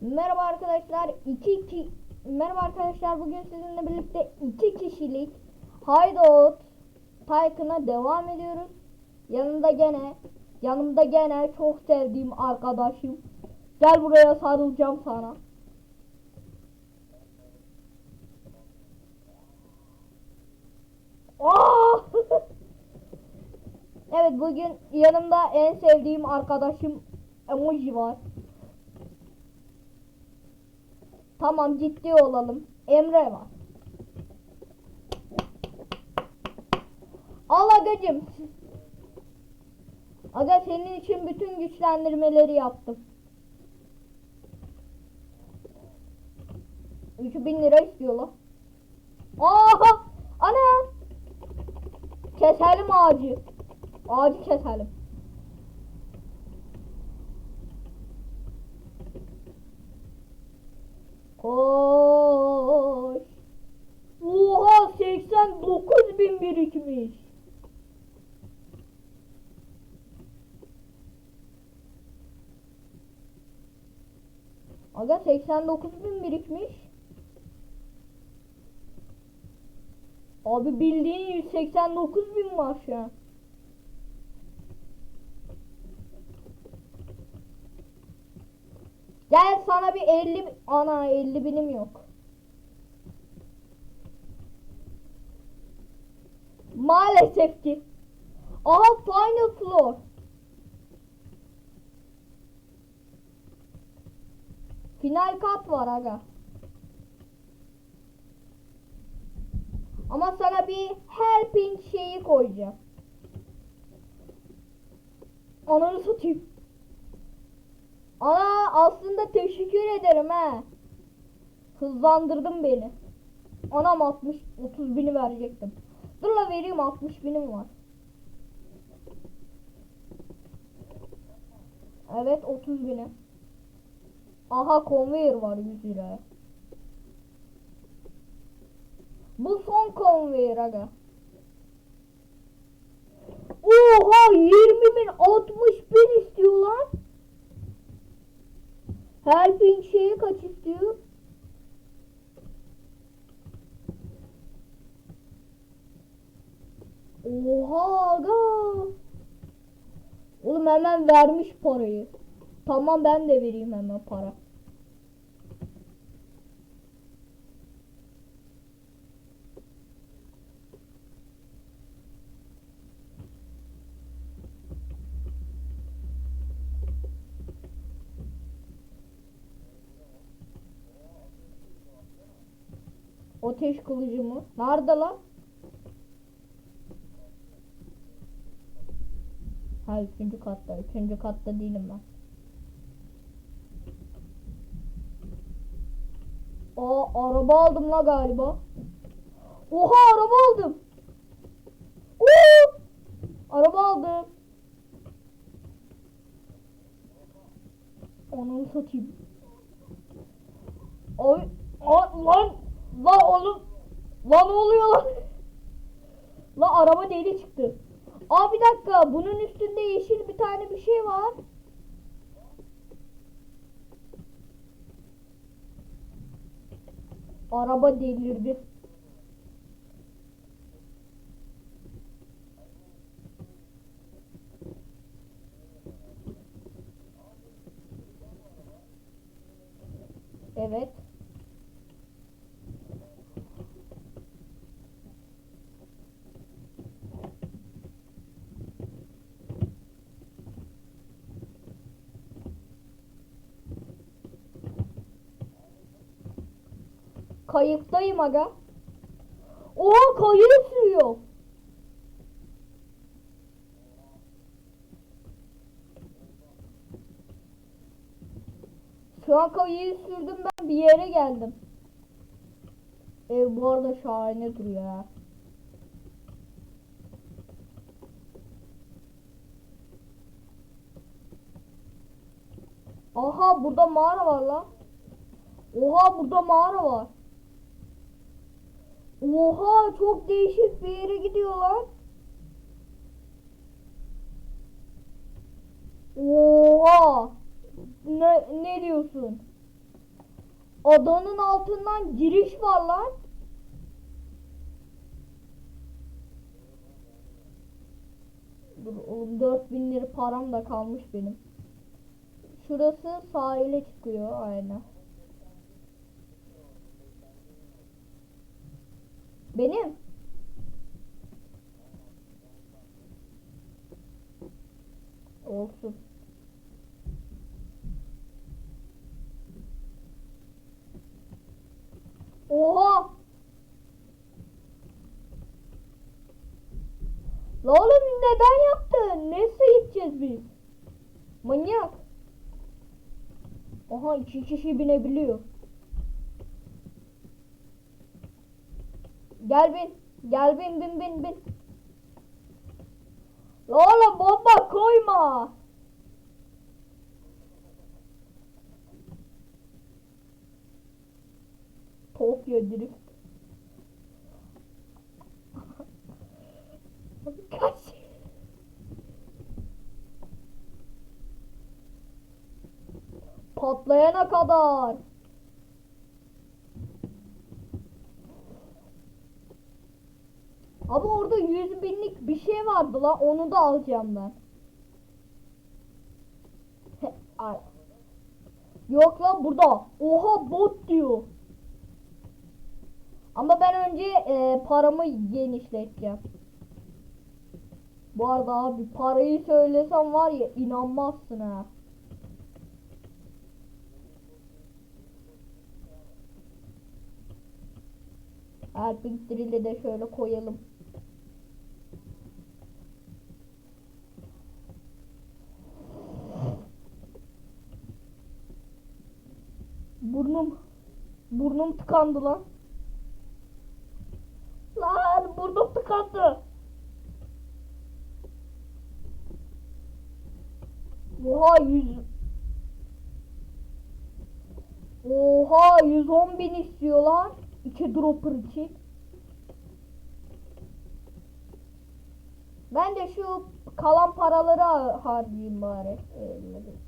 Merhaba arkadaşlar. 2 ki Merhaba arkadaşlar. Bugün sizinle birlikte 2 kişilik Hideout Tycoon'a devam ediyoruz. Yanında gene yanımda gene çok sevdiğim arkadaşım. Gel buraya sarılacağım sana. Aa! evet bugün yanımda en sevdiğim arkadaşım emoji var. Tamam ciddi olalım. Emre var. Al agacım. Aga senin için bütün güçlendirmeleri yaptım. 3000 lira istiyorlar. Aha! Ana! Keselim ağacı. Ağacı keselim. Koş. Oha 89 bin birikmiş. Aga 89 bin birikmiş. Abi bildiğin 189 bin var şu an. Gel sana bir 50 ana 50 binim yok. Maalesef ki. Aha final floor. Final kat var aga. Ama sana bir helping şeyi koyacağım. Ananı satayım. Ana aslında teşekkür ederim he. Hızlandırdın beni. Anam 60 30 bini verecektim. Dur la vereyim 60 binim var. Evet 30 bini. Aha conveyor var 100 liraya. Bu son conveyor aga. Oha 20 bin 60 bin istiyorlar. Helping şeyi kaç istiyor? Oha aga. Oğlum hemen vermiş parayı. Tamam ben de vereyim hemen para. Ateş kılıcı mı? Nerede lan? Ha üçüncü katta. Üçüncü katta değilim ben. Aa araba aldım la galiba. Oha araba aldım. Oo! Araba aldım. Onu satayım. Ay, a, lan, lan oğlum, lan ne oluyor lan? Lan araba deli çıktı. Aa bir dakika, bunun üstünde yeşil bir tane bir şey var. Araba delirdi. Evet. Kayıktayım aga. Oo kayığı sürüyor. Şu an kayığı sürdüm ben bir yere geldim. Ev bu arada şahane duruyor ya. Aha burada mağara var lan. Oha burada mağara var. Oha çok değişik bir yere gidiyorlar. Oha. Ne, ne diyorsun? adanın altından giriş var lan. Dur oğlum 4000 lira param da kalmış benim. Şurası sahile çıkıyor aynen. Benim. Olsun. Oha! La oğlum neden yaptın? Nasıl gideceğiz biz? Manyak. Oha iki kişi binebiliyor. Gel bin. Gel bin bin bin bin. La oğlum bomba koyma. Tokyo drift. Patlayana kadar. Ama orada 100 binlik bir şey vardı la onu da alacağım ben. Yok lan burada. Oha bot diyor. Ama ben önce e, paramı genişleteceğim. Bu arada abi parayı söylesem var ya inanmazsın ha. Helping drill'i de şöyle koyalım. Burnum burnum tıkandı lan. Lan burnum tıkandı. Oha 100 Oha 110 bin istiyorlar. İki dropper için. Ben de şu kalan paraları ha- harcayayım bari. Ölmedi.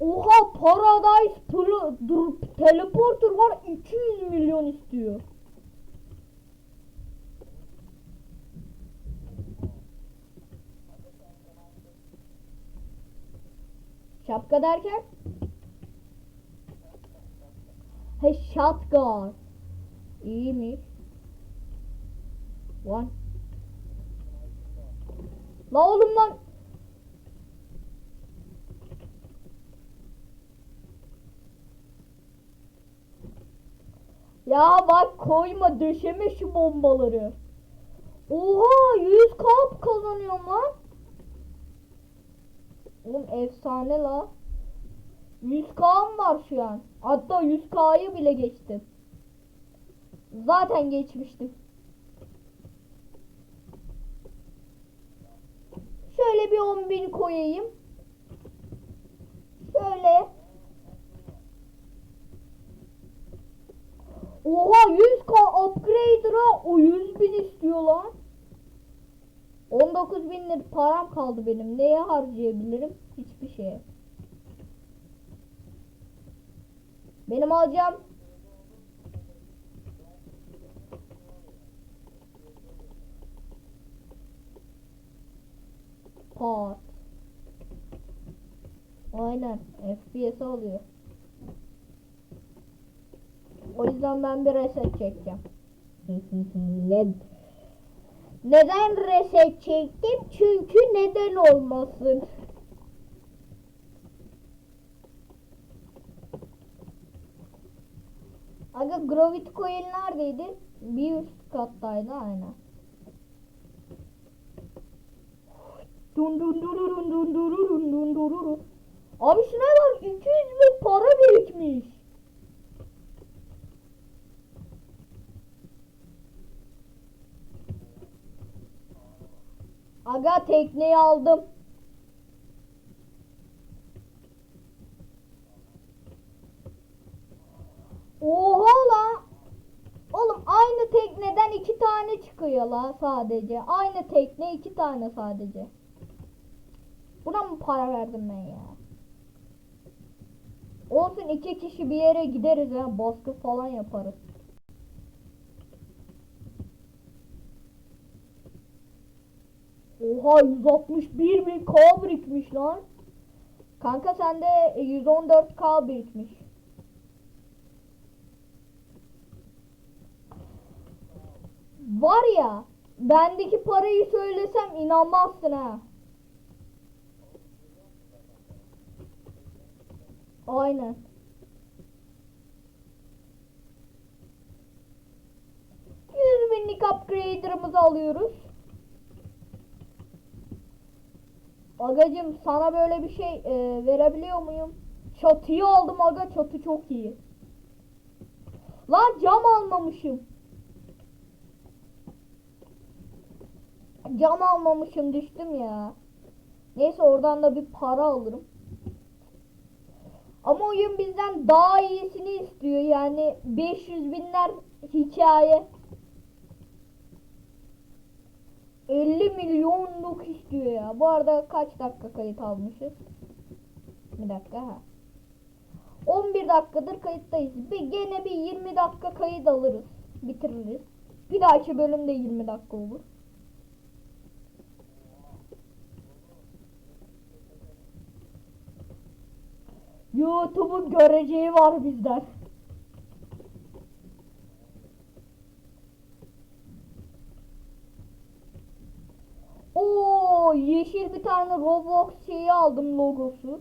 Oha Paradise Pl- Teleporter var 200 milyon istiyor. Şapka derken? He shotgun. İyiymiş. One. La oğlum lan. Ya bak koyma döşeme şu bombaları. Oha 100 kap kazanıyorum lan. Oğlum efsane la. 100k'm var şu an. Hatta 100k'yı bile geçtim. Zaten geçmiştim. Şöyle bir 10.000 koyayım. Şöyle. Oha 100k upgrader'a o 100 bin istiyor lan. 19 bin lira param kaldı benim. Neye harcayabilirim? Hiçbir şeye. Benim alacağım. Pat. Aynen. FPS alıyor. O yüzden ben bir reset çekeceğim. ne? Neden reset çektim? Çünkü neden olmasın? Aga Gravity Coil neredeydi? Bir üst kattaydı aynen. Dun dun dun dun dun dun dun dun dun dun. Abi şuna bak 200 bin para birikmiş. Aga tekneyi aldım. Oha la. Oğlum aynı tekneden iki tane çıkıyor la sadece. Aynı tekne iki tane sadece. Buna mı para verdim ben ya? Olsun iki kişi bir yere gideriz ya. Baskı falan yaparız. Oha 161 bin K birikmiş lan. Kanka sende 114K birikmiş. Var ya bendeki parayı söylesem inanmazsın ha. Aynen. Yüz binlik upgrader'ımızı alıyoruz. Agacım sana böyle bir şey e, verebiliyor muyum? Çatıyı aldım aga çatı çok iyi. Lan cam almamışım. Cam almamışım düştüm ya. Neyse oradan da bir para alırım. Ama oyun bizden daha iyisini istiyor yani 500 binler hikaye. 50 milyonluk istiyor ya. Bu arada kaç dakika kayıt almışız? Bir dakika ha. 11 dakikadır kayıttayız. Bir gene bir 20 dakika kayıt alırız. Bitiririz. Bir dahaki bölümde 20 dakika olur. YouTube'un göreceği var bizden. Yeşil bir tane Roblox şeyi aldım logosu.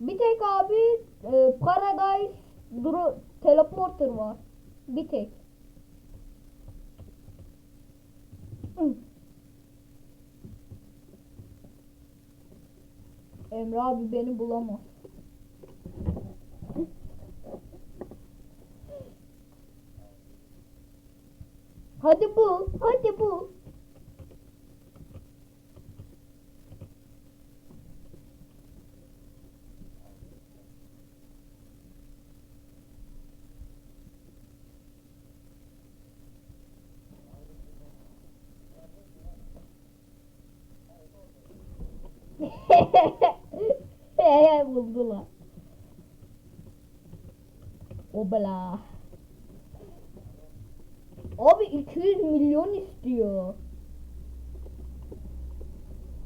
Bir tek abi e, Paradise Duru Teleporter var. Bir tek. Emre abi beni bulamaz. Hadi bul, hadi bul. Buldular. Obala. Abi 200 milyon istiyor.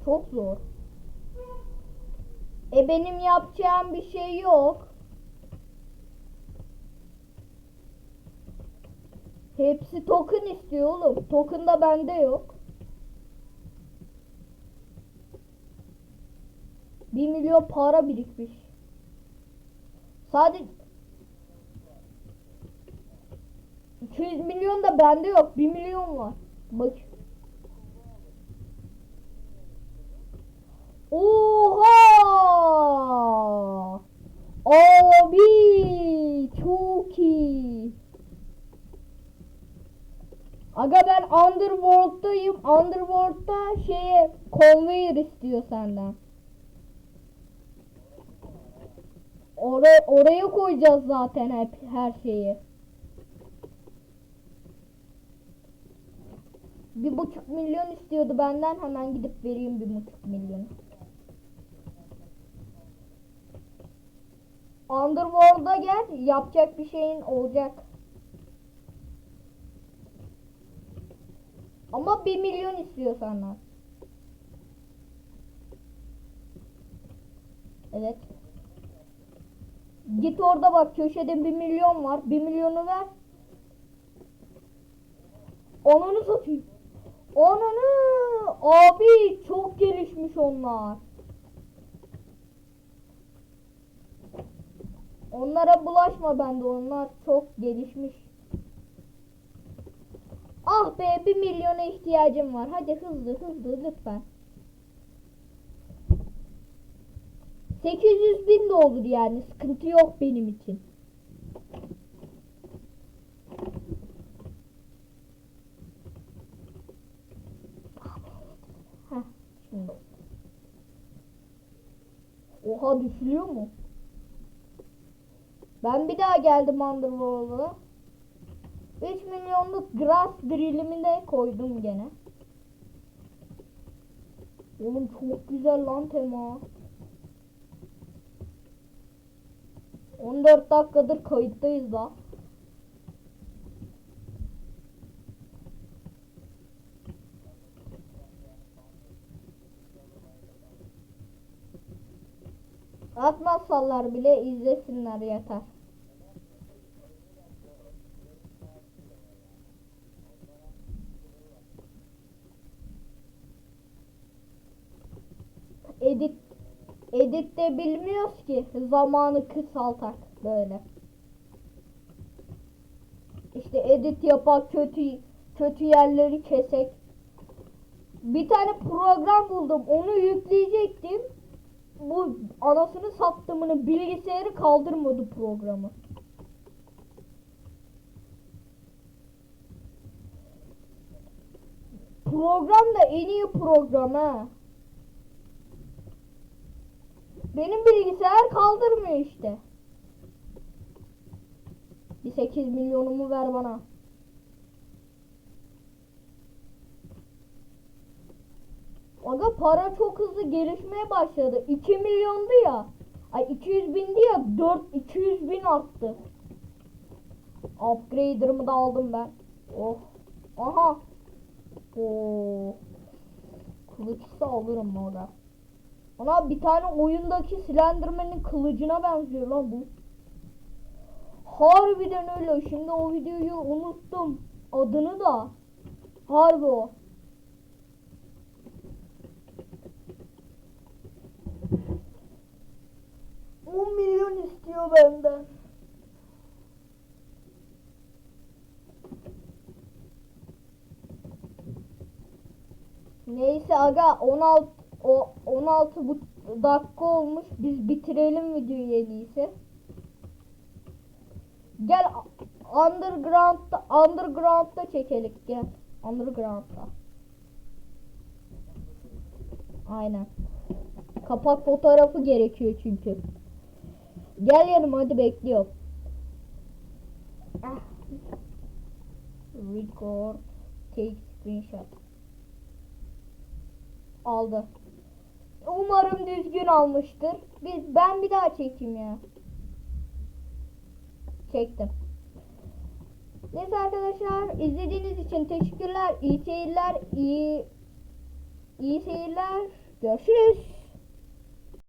Çok zor. E benim yapacağım bir şey yok. Hepsi token istiyor oğlum. Token da bende yok. 1 milyon para birikmiş. Sadece 200 milyon da bende yok. 1 milyon var. Bak. Oha! Abi çok iyi. Aga ben Underworld'dayım. Underworld'da şeye conveyor istiyor senden. Oraya, oraya koyacağız zaten hep her şeyi. Bir buçuk milyon istiyordu benden hemen gidip vereyim bir buçuk milyon. Underworld'a gel yapacak bir şeyin olacak. Ama bir milyon istiyor senden. Evet. Git orada bak köşede bir milyon var. Bir milyonu ver. Onunu satayım. Onunu abi çok gelişmiş onlar. Onlara bulaşma bende onlar çok gelişmiş. Ah be bir milyona ihtiyacım var. Hadi hızlı hızlı lütfen. 800 bin de olur yani sıkıntı yok benim için. Heh, şimdi. Oha düşülüyor mu? Ben bir daha geldim Underworld'a. 3 milyonluk grass drill'imi de koydum gene. Oğlum çok güzel lan tema. 14 dakikadır kayıttayız da. Atmazsalar bile izlesinler yeter. Edit edit de bilmiyoruz ki zamanı kısaltak böyle. İşte edit yapak kötü kötü yerleri kesek. Bir tane program buldum. Onu yükleyecektim. Bu anasını sattımını bilgisayarı kaldırmadı programı. Program da en iyi program ha. Benim bilgisayar kaldırmıyor işte. Bir 8 milyonumu ver bana. Aga para çok hızlı gelişmeye başladı. 2 milyondu ya. Ay 200 bindi ya 4 200 bin arttı. Upgrader'ımı da aldım ben. Oh. Aha. Oo. Kılıçsa alırım orada. Ana bir tane oyundaki Slenderman'in kılıcına benziyor lan bu. Harbiden öyle. Şimdi o videoyu unuttum. Adını da. Harbi o. On milyon istiyor benden. Neyse aga 16 o 16 bu dakika olmuş. Biz bitirelim videoyu en iyisi. Gel underground'da underground'da çekelim gel. Underground'da. Aynen. Kapak fotoğrafı gerekiyor çünkü. Gel yanıma hadi bekliyorum. Ah. Record. Take screenshot. Aldı. Umarım düzgün almıştır. Biz ben bir daha çekeyim ya. Çektim. Neyse arkadaşlar izlediğiniz için teşekkürler. İyi seyirler. iyi iyi seyirler. Görüşürüz.